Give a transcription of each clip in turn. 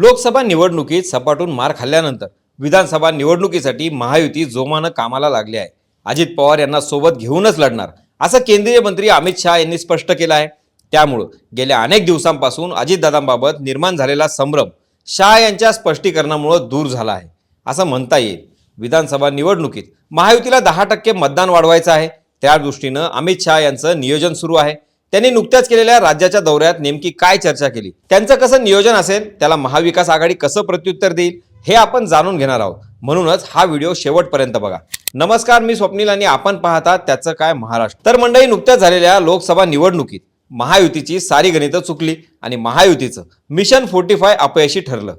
लोकसभा निवडणुकीत सपाटून मार खाल्ल्यानंतर विधानसभा निवडणुकीसाठी महायुती जोमानं कामाला लागली आहे. अजित पवार यांना सोबत घेऊनच लढणार असं केंद्रीय मंत्री अमित शहा यांनी स्पष्ट केलं आहे. त्यामुळं गेल्या अनेक दिवसांपासून अजितदादांबाबत निर्माण झालेला संभ्रम शहा यांच्या स्पष्टीकरणामुळं दूर झाला आहे असं म्हणता येईल. विधानसभा निवडणुकीत महायुतीला दहा टक्के मतदान वाढवायचं आहे. त्या दृष्टीनं अमित शहा यांचं नियोजन सुरू आहे. त्यांनी नुकत्याच केलेल्या राज्याच्या दौऱ्यात नेमकी काय चर्चा केली? त्यांचं कसं नियोजन असेल? त्याला महाविकास आघाडी कसं प्रत्युत्तर देईल? हे आपण जाणून घेणार आहोत. म्हणूनच हा व्हिडिओ शेवटपर्यंत बघा. नमस्कार मी स्वप्नील आणि आपण पाहता त्याचं काय महाराष्ट्र. तर मंडळी नुकत्याच झालेल्या लोकसभा निवडणुकीत महायुतीची सारी गणितं चुकली आणि महायुतीचं मिशन फोर्टी फाय अपयशी ठरलं.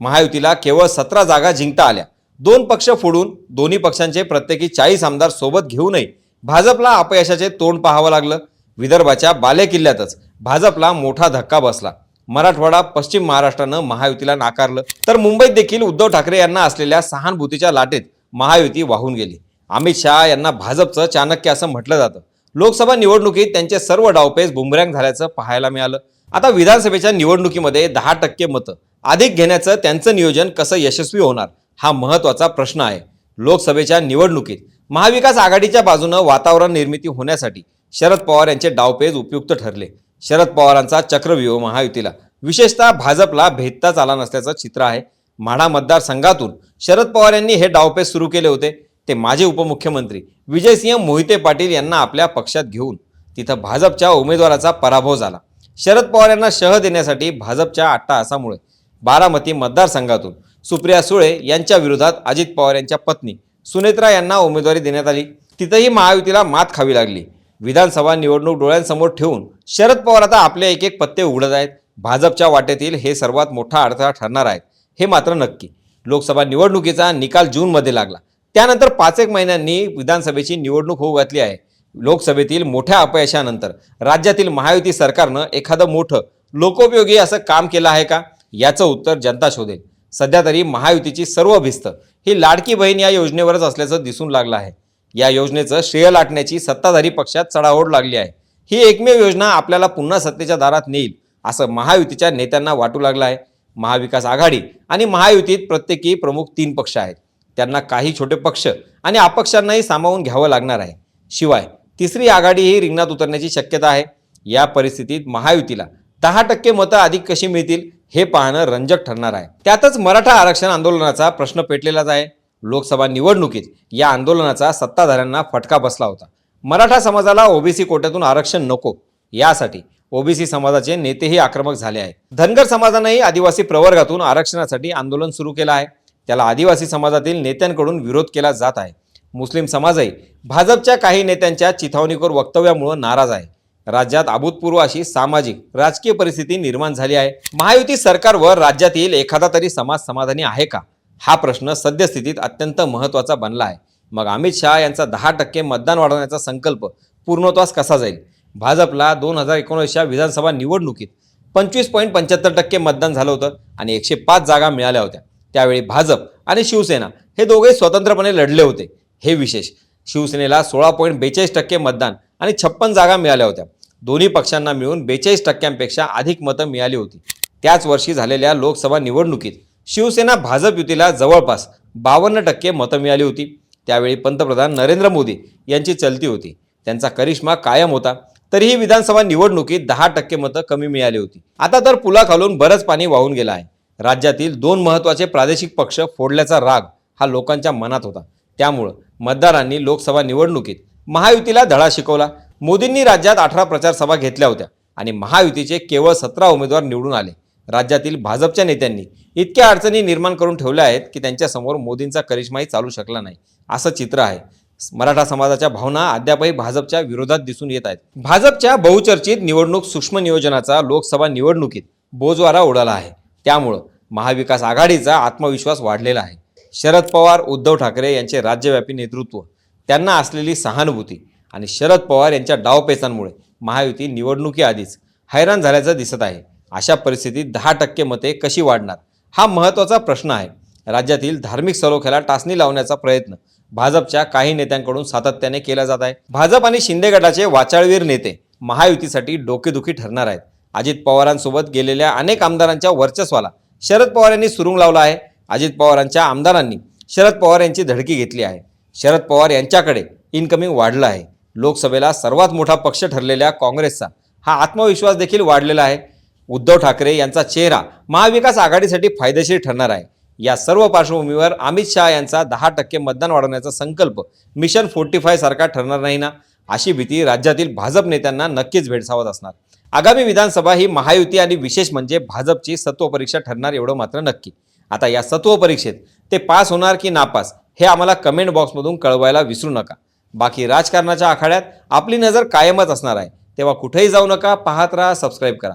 महायुतीला केवळ सतरा जागा जिंकता आल्या. दोन पक्ष फोडून दोन्ही पक्षांचे प्रत्येकी चाळीस आमदार सोबत घेऊनही भाजपला अपयशाचे तोंड पाहावं लागलं. विदर्भाच्या बालेकिल्ल्यातच भाजपला मोठा धक्का बसला. मराठवाडा पश्चिम महाराष्ट्रानं महायुतीला नाकारलं. तर मुंबईत देखील उद्धव ठाकरे यांना असलेल्या सहानुभूतीच्या लाटेत महायुती वाहून गेली. अमित शहा यांना भाजपचं चाणक्य असं म्हटलं जातं. लोकसभा निवडणुकीत त्यांचे सर्व डावपेच बुमरँग झाल्याचं पाहायला मिळालं. आता विधानसभेच्या निवडणुकीमध्ये दहा टक्के मतं. अधिक घेण्याचं त्यांचं नियोजन कसं यशस्वी होणार हा महत्त्वाचा प्रश्न आहे. लोकसभेच्या निवडणुकीत महाविकास आघाडीच्या बाजूनं वातावरण निर्मिती होण्यासाठी शरद पवार यांचे डावपेज उपयुक्त ठरले. शरद पवारांचा चक्रव्यूह महायुतीला. विशेषतः भाजपला भेदताच आला नसल्याचं चित्र आहे. म्हाडा मतदारसंघातून शरद पवार यांनी हे डावपेच सुरू केले होते. ते माजी उपमुख्यमंत्री विजयसिंह मोहिते पाटील यांना आपल्या पक्षात घेऊन तिथं भाजपच्या उमेदवाराचा पराभव झाला. शरद पवार यांना शह देण्यासाठी भाजपच्या अट्टाहासामुळे बारामती मतदारसंघातून सुप्रिया सुळे यांच्या विरोधात अजित पवार यांच्या पत्नी सुनेत्रा यांना उमेदवारी देण्यात आली. तिथंही महायुतीला मात खावी लागली. विधानसभा निवडणूक डोळ्यांसमोर ठेवून शरद पवार आता आपले एक एक पत्ते उघडत आहेत. भाजपच्या वाटेतील हे सर्वात मोठा अडथळा ठरणार आहे हे मात्र नक्की. लोकसभा निवडणुकीचा निकाल जूनमध्ये लागला. त्यानंतर पाच एक महिन्यांनी विधानसभेची निवडणूक होऊ घातली आहे. लोकसभेतील मोठ्या अपयशानंतर राज्यातील महायुती सरकारनं एखादं मोठं लोकोपयोगी असं काम केलं आहे का? याचं उत्तर जनता शोधेल. सध्या तरी महायुतीची सर्व भिस्त. ही लाडकी बहीण या योजनेवरच असल्याचं दिसून लागलं आहे. या योजनेचं श्रेय लाटण्याची सत्ताधारी पक्षात चढाओढ लागली आहे. ही एकमेव योजना आपल्याला पुन्हा सत्तेच्या दारात नेईल असं महायुतीच्या नेत्यांना वाटू लागलं आहे. महाविकास आघाडी आणि महायुतीत प्रत्येकी प्रमुख तीन पक्ष आहेत. त्यांना काही छोटे पक्ष आणि अपक्षांनाही सामावून घ्यावं लागणार आहे. शिवाय तिसरी आघाडी ही रिंगणात उतरण्याची शक्यता आहे. या परिस्थितीत महायुतीला दहा टक्के मतं अधिक कशी मिळतील हे पाहणं रंजक ठरणार आहे. त्यातच मराठा आरक्षण आंदोलनाचा प्रश्न पेटलेलाच आहे. लोकसभा निवडणुकीत या आंदोलनाचा सत्ताधाऱ्यांना फटका बसला होता. मराठा समाजाला ओबीसी कोट्यातून आरक्षण नको. यासाठी ओबीसी समाजाचे नेतेही आक्रमक झाले आहेत. धनगर समाजानंही आदिवासी प्रवर्गातून आरक्षणासाठी आंदोलन सुरू केलं आहे. त्याला आदिवासी समाजातील नेत्यांकडून विरोध केला जात आहे. मुस्लिम समाजही भाजपच्या काही नेत्यांच्या चिथावणीखोर वक्तव्यामुळे नाराज आहे. राज्यात अभूतपूर्व अशी सामाजिक राजकीय परिस्थिती निर्माण झाली आहे. महायुती सरकारवर राज्यातील एखादा तरी समाज समाधानी आहे का? हा प्रश्न सद्यस्थितीत अत्यंत महत्त्वाचा बनला आहे. मग अमित शहा यांचा दहा टक्के मतदान वाढवण्याचा संकल्प पूर्णत्वास कसा जाईल? भाजपला दोन हजार एकोणीसच्या विधानसभा निवडणुकीत पंचवीस पॉईंट पंच्याहत्तर टक्के मतदान झालं होतं आणि एकशे पाच जागा मिळाल्या होत्या. त्यावेळी भाजप आणि शिवसेना हे दोघे स्वतंत्रपणे लढले होते. हे विशेष शिवसेनेला सोळा पॉईंट बेचाळीस टक्के मतदान आणि छप्पन जागा मिळाल्या होत्या. दोन्ही पक्षांना मिळून बेचाळीस टक्क्यांपेक्षा अधिक मतं मिळाली होती. त्याच वर्षी झालेल्या लोकसभा निवडणुकीत शिवसेना भाजप युतीला जवळपास बावन्न टक्के मतं मिळाली होती. त्यावेळी पंतप्रधान नरेंद्र मोदी यांची चलती होती. त्यांचा करिश्मा कायम होता. तरीही विधानसभा निवडणुकीत दहा टक्के मतं कमी मिळाली होती. आता तर पुलाखालून बरंच पाणी वाहून गेलं आहे. राज्यातील दोन महत्त्वाचे प्रादेशिक पक्ष फोडल्याचा राग हा लोकांच्या मनात होता. त्यामुळं मतदारांनी लोकसभा निवडणुकीत महायुतीला धडा शिकवला. मोदींनी राज्यात अठरा प्रचार सभा घेतल्या होत्या आणि महायुतीचे केवळ सतरा उमेदवार निवडून आले. राज्यातील भाजपच्या नेत्यांनी इतक्या अडचणी निर्माण करून ठेवल्या आहेत की त्यांच्यासमोर मोदींचा करिश्माही चालू शकला नाही. असं चित्र आहे. मराठा समाजाच्या भावना अद्यापही भाजपच्या विरोधात दिसून येत आहेत. भाजपच्या बहुचर्चित निवडणूक सूक्ष्म नियोजनाचा लोकसभा निवडणुकीत बोजवारा उडाला आहे. त्यामुळं महाविकास आघाडीचा आत्मविश्वास वाढलेला आहे. शरद पवार उद्धव ठाकरे यांचे राज्यव्यापी नेतृत्व त्यांना असलेली सहानुभूती आणि शरद पवार यांच्या डावपेचांमुळे महायुती निवडणुकीआधीच हैराण झाल्याचं दिसत आहे. अशा परिस्थितीत दहा टक्के मते कशी वाढणार? हा महत्त्वाचा प्रश्न आहे. राज्यातील धार्मिक सलोख्याला टाचणी लावण्याचा प्रयत्न भाजपच्या काही नेत्यांकडून सातत्याने केला जात आहे. भाजप आणि शिंदे गटाचे वाचाळवीर नेते महायुतीसाठी डोकेदुखी ठरणार आहेत. अजित पवारांसोबत गेलेल्या अनेक आमदारांच्या वर्चस्वाला शरद पवार यांनी सुरुंग लावला आहे. अजित पवारांच्या आमदारांनी शरद पवार यांची धडकी घेतली आहे. शरद पवार यांच्याकडे इन्कमिंग वाढलं आहे. लोकसभेला सर्वात मोठा पक्ष ठरलेल्या काँग्रेसचा हा आत्मविश्वास देखील वाढलेला आहे. उद्धव ठाकरे यांचा चेहरा महाविकास आघाडीसाठी फायदेशीर ठरणार आहे. या सर्व पार्श्वभूमीवर अमित शहा यांचा दहा टक्के मतदान वाढवण्याचा संकल्प मिशन फोर्टी फाय सारखा ठरणार नाही ना? अशी भीती राज्यातील भाजप नेत्यांना नक्कीच भेडसावत असणार. आगामी विधानसभा ही महायुती आणि विशेष म्हणजे भाजपची सत्व परीक्षा ठरणार एवढं मात्र नक्की. आता या सत्व परीक्षेत ते पास होणार की नापास हे आम्हाला कमेंट बॉक्समधून कळवायला विसरू नका. बाकी राजकारणाच्या आखाड्यात आपली नजर कायमच असणार आहे. तेव्हा कुठेही जाऊ नका पाहत राहा सबस्क्राईब करा.